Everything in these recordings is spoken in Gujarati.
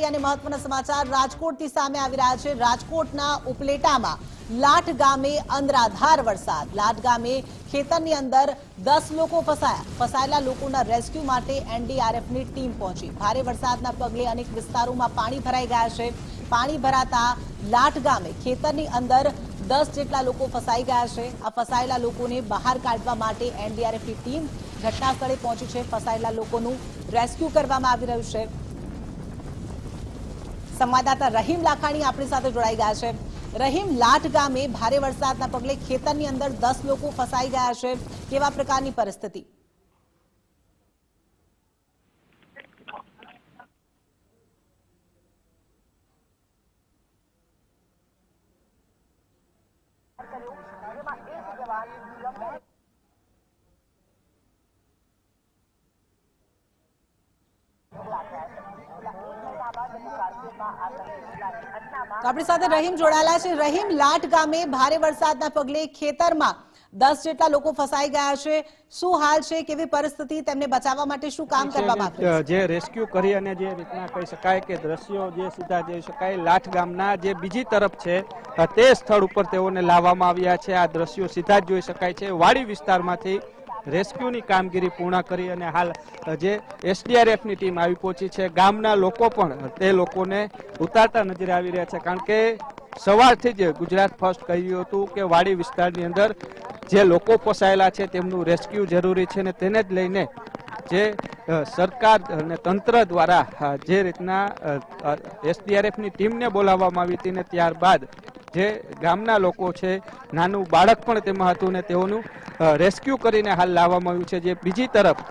અને મહત્વના સમાચાર રાજકોટથી સામે આવી રહ્યા છે. રાજકોટના ઉપલેટામાં લાઠ ગામે અંધરાધાર વરસાદ. લાઠ ગામે ખેતરની અંદર દસ લોકો ફસાયા. ફસાયેલા લોકોના રેસ્ક્યુ માટે એનડીઆરએફની ટીમ પહોંચી. ભારે વરસાદના પગલે અનેક વિસ્તારોમાં પાણી ભરાઈ ગયા છે. પાણી ભરાતા લાઠ ગામે ખેતરની અંદર દસ જેટલા લોકો ફસાઈ ગયા છે. આ ફસાયેલા લોકોને બહાર કાઢવા માટે એનડીઆરએફની ટીમ ઘટના સ્થળે પહોંચી છે. ફસાયેલા લોકોનું રેસ્ક્યુ કરવામાં આવી રહ્યું છે. સંવાદદાતા રહીમ લાખાણી આપણી સાથે જોડાઈ ગયા છે. રહીમ લાઠ ગામે ભારે વરસાદના પગલે ખેતરની અંદર દસ લોકો ફસાઈ ગયા છે. કેવા પ્રકારની પરિસ્થિતિ? તો આપણી સાથે રહીમ જોડાયેલા છે. રહીમ લાઠ ગામે ભારે વરસાદના પગલે ખેતરમાં દસ જેટલા લોકો ફસાઈ ગયા છે. શું હાલ છે? કેવી પરિસ્થિતિ? તેમને બચાવવા માટે શું કામ કરવામાં આવ્યું જે રેસ્ક્યુ કરી અને જે રીતના કહી શકાય કે દ્રશ્યો જે સીધા જોઈ શકાય લાઠ ગામના જે બીજી તરફ છે તે સ્થળ ઉપર તેઓને લાવવામાં આવ્યા છે. આ દ્રશ્યો સીધા જ જોઈ શકાય છે. વાડી વિસ્તારમાંથી રેસ્ક્યુની કામગીરી પૂર્ણ કરી અને હાલ જે એસડીઆરએફની ટીમ આવી પહોંચી છે, ગામના લોકો પણ, તે લોકોને ઉતારતા નજરે આવી રહ્યા છે, કારણ કે સવારથી જ ગુજરાત ફર્સ્ટ કહ્યું હતું કે વાડી વિસ્તારની અંદર જે લોકો ફસાયેલા છે, તેમનું રેસ્ક્યુ જરૂરી છે અને તેને જ લઈને જે સરકાર અને તંત્ર દ્વારા જે રીતના એસડીઆરએફની ટીમને બોલાવવામાં આવી હતી ને ત્યારબાદ જે ગામના લોકો છે, નાનું બાળક પણ તેમાં હતું ને તેઓનું રેસ્ક્યુ કરીને હાલ લાવવામાં આવ્યું છે. જે બીજી તરફ,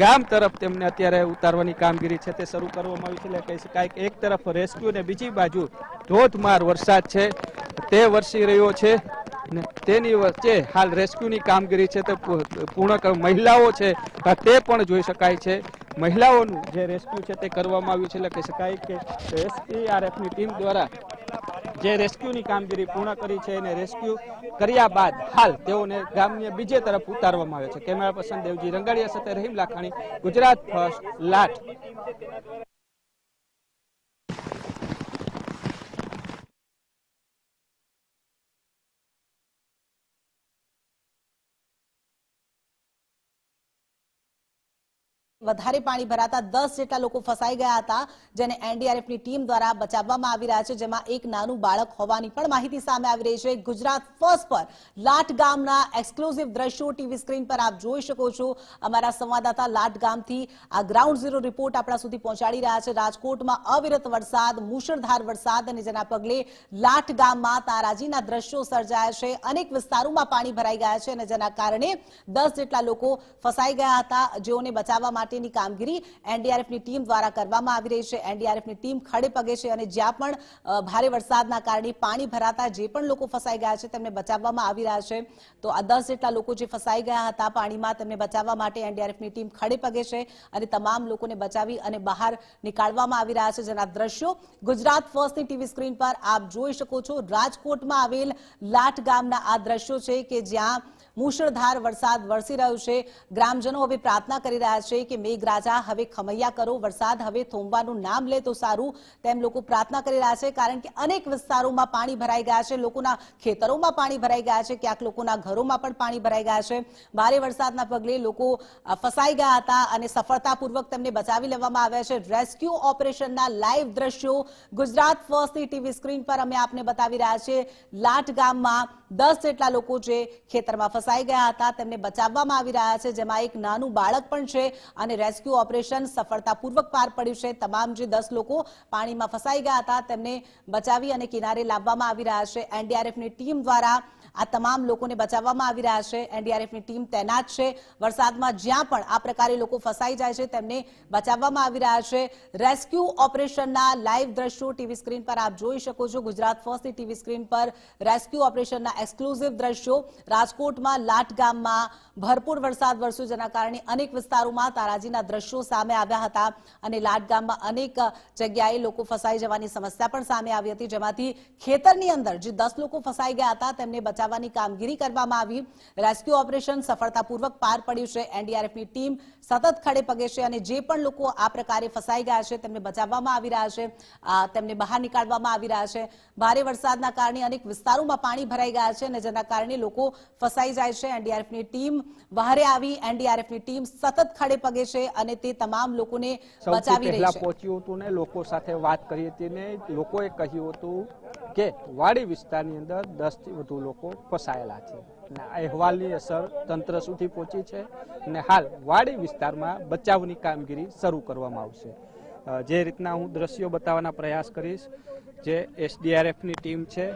ગામ તરફ તેમને અત્યારે ઉતારવાની કામગીરી છે તે શરૂ કરવામાં આવી છે. એટલે કહી શકાય એક તરફ રેસ્ક્યુ ને બીજી બાજુ ધોધમાર વરસાદ છે, તે વરસી રહ્યો છે તેની વચ્ચે હાલ રેસ્ક્યુની કામગીરી છે તે પૂર્ણ મહિલાઓ છે તે પણ જોઈ શકાય છે. મહિલાઓનું જે રેસ્ક્યુ છે તે કરવામાં આવ્યું છે. એટલે કહી શકાય કે એસડીઆરએફની ટીમ દ્વારા જે રેસ્ક્યુની કામગીરી પૂર્ણ કરી છે અને રેસ્ક્યુ કર્યા બાદ હાલ તેઓને ગામની બીજે તરફ ઉતારવામાં આવે છે. કેમેરા પર્સન દેવજી રંગાડિયા સાથે રહીમ લાખાણી, ગુજરાત ફર્સ્ટ લાઠ વધારે પાણી ભરાતા દસ જેટલા લોકો ફસાઈ ગયા હતા, જેને એનડીઆરએફની ટીમ દ્વારા બચાવવામાં આવી રહ્યા છે, જેમાં એક નાનું બાળક હોવાની પણ માહિતી સામે આવી રહી છે. ગુજરાત ફર્સ્ટ પર લાટ ગામના એક્સક્લુઝિવ દ્રશ્યો ટીવી સ્ક્રીન પર આપ જોઈ શકો છો. અમારા સંવાદદાતા લાટ ગામથી આ ગ્રાઉન્ડ ઝીરો રિપોર્ટ આપણા સુધી પહોંચાડી રહ્યા છે. રાજકોટમાં અવિરત વરસાદ, મુશળધાર વરસાદ અને જેના પગલે લાઠ ગામમાં તારાજીના દ્રશ્યો સર્જાયા છે. અનેક વિસ્તારોમાં પાણી ભરાઈ ગયા છે અને જેના કારણે દસ જેટલા લોકો ફસાઈ ગયા હતા. જેઓને બચાવવા માટેની કામગીરી એનડીઆરએફની ટીમ દ્વારા કરવામાં આવી રહી છે. એનડીઆરએફની ટીમ ખડે પગે છે અને જ્યાં પણ ભારે વરસાદના કારણે પાણી ભરાતા જે પણ લોકો ફસાઈ ગયા છે તેમને બચાવવામાં આવી રહ્યા છે. તો આ દસ જેટલા લોકો જે ફસાઈ ગયા હતા પાણીમાં તેમને બચાવવા માટે એનડીઆરએફની ટીમ ખડે પગે છે અને તમામ લોકોને બચાવી અને બહાર નીકાળવામાં આવી રહ્યા છે. જેના દ્રશ્યો ગુજરાત ફર્સ્ટની ટીવી સ્ક્રીન પર આપ જોઈ શકો છો. રાજકોટમાં આવેલ લાટ ગામના આ દ્રશ્યો છે કે જ્યાં મુશળધાર વરસાદ વરસી રહ્યો છે. ગ્રામજનો હવે પ્રાર્થના કરી રહ્યા છે કે મેઘરાજા હવે ખમૈયા કરો. વરસાદ હવે થોંભવાનું નામ લે તો સારું. તેમ લોકો પ્રાર્થના કરી રહ્યા છે કારણ કે અનેક વિસ્તારોમાં પાણી ભરાઈ ગયા છે. લોકોના ખેતરોમાં પાણી ભરાઈ ગયા છે. ક્યાંક લોકોના ઘરોમાં પણ પાણી ભરાઈ ગયા છે. ભારે વરસાદના પગલે લોકો ફસાઈ ગયા હતા અને સફળતાપૂર્વક તેમને બચાવી લેવામાં આવ્યા છે. રેસ્ક્યુ ઓપરેશનના લાઈવ દ્રશ્યો ગુજરાત ફર્સ્ટની ટીવી સ્ક્રીન પર અમે આપને બતાવી રહ્યા છીએ. લાટ ગામમાં દસ જેટલા લોકો જે ખેતરમાં ફસાઈ ગયા હતા, તેમને બચાવવામાં આવી રહ્યા છે. જેમાં એક નાનું બાળક પણ છે અને રેસ્ક્યુ ઓપરેશન સફળતાપૂર્વક પાર પડ્યું છે. તમામ જે દસ લોકો પાણીમાં ફસાઈ ગયા હતા, તેમને બચાવી અને કિનારે લાવવામાં આવી રહ્યા છે. એનડીઆરએફની ટીમ દ્વારા આ તમામ લોકોને બચાવવામાં આવી રહ્યા છે. એનડીઆરએફની ટીમ તૈનાત છે. વરસાદમાં જ્યાં પણ આ પ્રકારે લોકો ફસાઈ જાય છે, તેમને બચાવવામાં આવી રહ્યા છે. રેસ્ક્યુ ઓપરેશનના લાઈવ દ્રશ્યો ટીવી સ્ક્રીન પર આપ જોઈ શકો છો. ગુજરાત ફર્સ્ટની ટીવી સ્ક્રીન પર રેસ્ક્યુ ઓપરેશનના એક્સક્લુઝિવ દ્રશ્યો. રાજકોટમાં લાટ ગામમાં ભરપૂર વરસાદ વરસ્યો, જેના કારણે અનેક વિસ્તારોમાં તારાજીના દ્રશ્યો સામે આવ્યા હતા અને લાટ ગામમાં અનેક જગ્યાએ લોકો ફસાઈ જવાની સમસ્યા પણ સામે આવી હતી. જેમાંથી ખેતરની અંદર જે દસ લોકો ફસાઈ ગયા હતા, તેમને બચાવવા બચાવવાની કામગીરી કરવામાં આવી. રેસ્ક્યુ ઓપરેશન સફળતાપૂર્વક પાર પડ્યું છે. એનડીઆરએફની ટીમ સતત ખડે પગે છે અને જે પણ લોકો આ પ્રકારે ફસાઈ ગયા છે તેમને બચાવવામાં આવી રહ્યા છે. તેમને બહાર નીકાળવામાં આવી રહ્યા છે. ભારે વરસાદના કારણે અનેક વિસ્તારોમાં પાણી ભરાઈ ગયા છે અને જેના કારણે લોકો ફસાઈ જાય છે. એનડીઆરએફની ટીમ વહારે આવી. એનડીઆરએફની ટીમ સતત ખડે પગે છે અને તે તમામ લોકોને બચાવી રહી છે. પહોંચ્યું હતું ને લોકો સાથે વાત કરી હતી ને લોકોએ કહ્યું હતું કે વાડી વિસ્તારની અંદર દસથી વધુ લોકો ફસાયેલા છે. અને અહેવાલની અસર તંત્ર સુધી પહોંચી છે અને હાલ વાડી વિસ્તારમાં બચાવની કામગીરી શરૂ કરવામાં આવશે. જે રીતના હું દ્રશ્યો બતાવવાના પ્રયાસ કરીશ, જે એસડીઆરએફની ટીમ છે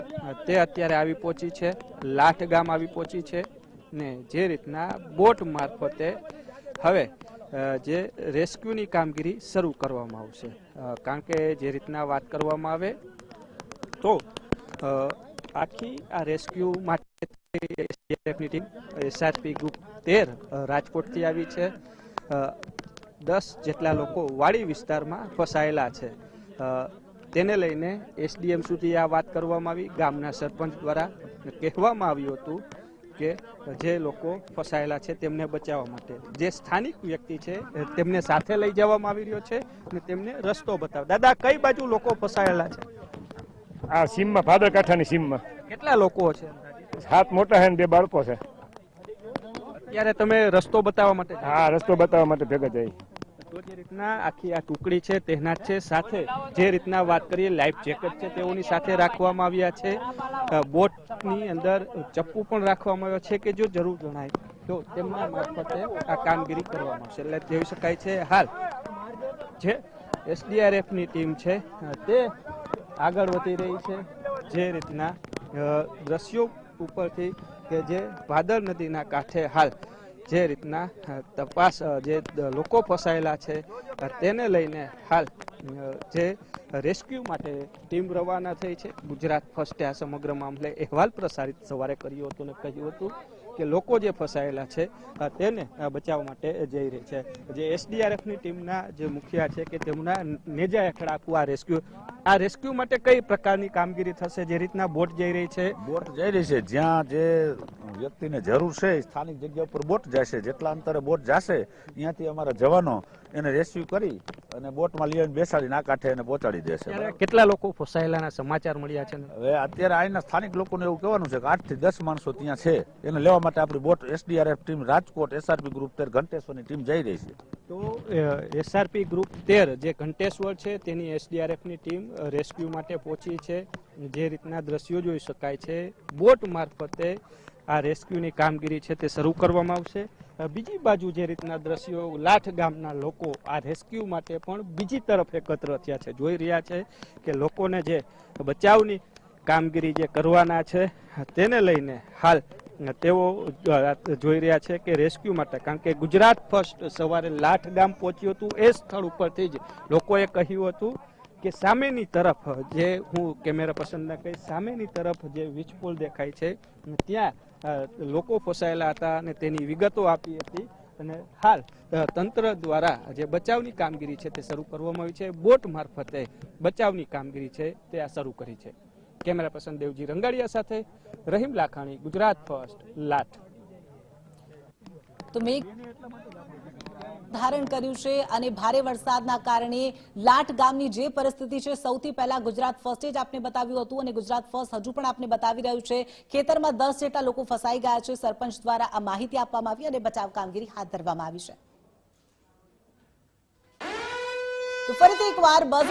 તે અત્યારે આવી પહોંચી છે, લાઠ ગામ આવી પહોંચી છે ને જે રીતના બોટ મારફતે હવે જે રેસ્ક્યુની કામગીરી શરૂ કરવામાં આવશે. કારણ કે જે રીતના વાત કરવામાં આવે તો આખી આ રેસ્ક્યુ માટે SDRF ની ટીમ એસઆરપી ગ્રુપ તેર રાજકોટથી આવી છે. દસ જેટલા લોકો વાડી વિસ્તારમાં ફસાયેલા છે. તેને લઈને એસડીએમ સુધી આ વાત કરવામાં આવી. ગામના સરપંચ દ્વારા કહેવામાં આવ્યું હતું કે જે લોકો ફસાયેલા છે તેમને બચાવવા માટે. જે સ્થાનિક વ્યક્તિ છે તેમને સાથે લઈ જવામાં આવી રહ્યો છે અને તેમને રસ્તો બતાવ. દાદા, કઈ બાજુ લોકો ફસાયેલા છે? આ સીમમાં ભાદરકાંઠાની સીમમાં. કેટલા લોકો છે? સાત મોટા છે ને બે બાળકો છે. ત્યારે તમે રસ્તો બતાવવા માટે હા રસ્તો બતાવવા માટે ભેગા તો જે રીતના આખી આ ટુકડી છે તેના છે સાથે જે રીતના વાત કરીએ લાઈફ જેકેટ છે તેઓની સાથે રાખવામાં આવ્યા છે. બોટની અંદર ચપ્પુ પણ રાખવામાં આવ્યો છે કે જો જરૂર જણાય તો તેમના મારફતે આ કામગીરી કરવામાં આવશે. એટલે જોઈ શકાય છે હાલ જે એસડીઆરએફની ટીમ છે તે આગળ વધી રહી છે. જે રીતના દ્રશ્યો ઉપરથી કે જે ભાદર નદીના કાંઠે હાલ જે રીતના તપાસ જે લોકો ફસાયેલા છે તેને લઈને હાલ જે રેસ્ક્યુ માટે ટીમ રવાના થઈ છે. ગુજરાત ફર્સ્ટે આ સમગ્ર મામલે અહેવાલ પ્રસારિત સવારે કર્યો હતો અને કહ્યું હતું. કે લોકો જે ફસાયેલા છે તેને બચાવવા માટે જઈ રહી છે. જે એસડીઆરએફની ટીમના જે મુખિયા છે કે તેમના નેજા હેઠળ આખું આ રેસ્ક્યુ આ રેસ્ક્યુ માટે કઈ પ્રકારની કામગીરી થશે, જે રીતના બોટ જઈ રહી છે? બોટ જઈ રહી છે. જ્યાં જે વ્યક્તિને જરૂર છે સ્થાનિક જગ્યા ઉપર બોટ જશે. જેટલા અંતરે બોટ જશે, ત્યાંથી અમારા જવાનો એને રેસ્ક્યુ કરી અને બોટમાં લઈ આવીને બેસાડીને આ કાંઠે એને પહોંચાડી દેશે. કેટલા લોકો ફસાયેલાના સમાચાર મળ્યા છે? હવે અત્યારે અહીંના સ્થાનિક લોકોને એવું કહેવાનું છે કે આઠથી દસ માણસો ત્યાં છે. એને લેવા માટે આપણી boat SDRF team Rajkot SRP group તેર ઘંટેશ્વરની ટીમ જઈ રહી છે. તો એસઆરપી ગ્રુપ તેર જે ઘંટેશ્વર છે તેની એસડીઆરએફની ટીમ રેસ્ક્યુ માટે પહોંચી છે. જે રીતના દ્રશ્યો જોઈ શકાય છે બોટ મારફતે આ રેસ્ક્યુની કામગીરી છે તે શરૂ કરવામાં આવશે. બીજી બાજુ જે રીતના દ્રશ્યો, લાઠ ગામના લોકો આ રેસ્ક્યુ માટે પણ બીજી તરફ એકત્ર થયા છે. જોઈ રહ્યા છે કે લોકોને જે બચાવની કામગીરી જે કરવાના છે, તેને લઈને હાલ તેઓ જોઈ રહ્યા છે કે રેસ્ક્યુ માટે, કારણ કે ગુજરાત ફર્સ્ટ સવારે લાઠ ગામ પહોંચ્યું હતું, એ સ્થળ ઉપરથી જ લોકોએ કહ્યું હતું કે સામેની તરફ જે હું કેમેરા પસંદ ના કહીશ, સામેની તરફ જે વીજપોલ દેખાય છે, ત્યાં લોકો ફસાયેલા હતા અને તેની વિગતો આપી હતી. અને હાલ તંત્ર દ્વારા જે બચાવની કામગીરી છે તે શરૂ કરવામાં આવી છે. બોટ મારફતે બચાવની કામગીરી છે તે આ શરૂ કરી છે. કેમેરા પર્સન દેવજી રંગાડિયા સાથે રહીમ લાખાણી, ગુજરાત ફર્સ્ટ લાઠ તો મેઘ ધારણ કર્યું છે અને ભારે વરસાદના કારણે લાટ ગામની જે પરિસ્થિતિ છે, સૌથી પહેલા ગુજરાત ફર્સ્ટે જ આપને બતાવ્યું હતું અને ગુજરાત ફર્સ્ટ હજુ પણ આપને બતાવી રહ્યું છે. ખેતરમાં દસ જેટલા લોકો ફસાઈ ગયા છે. સરપંચ દ્વારા આ માહિતી આપવામાં આવી અને બચાવ કામગીરી હાથ ધરવામાં આવી છે. ફરીથી એકવાર બસ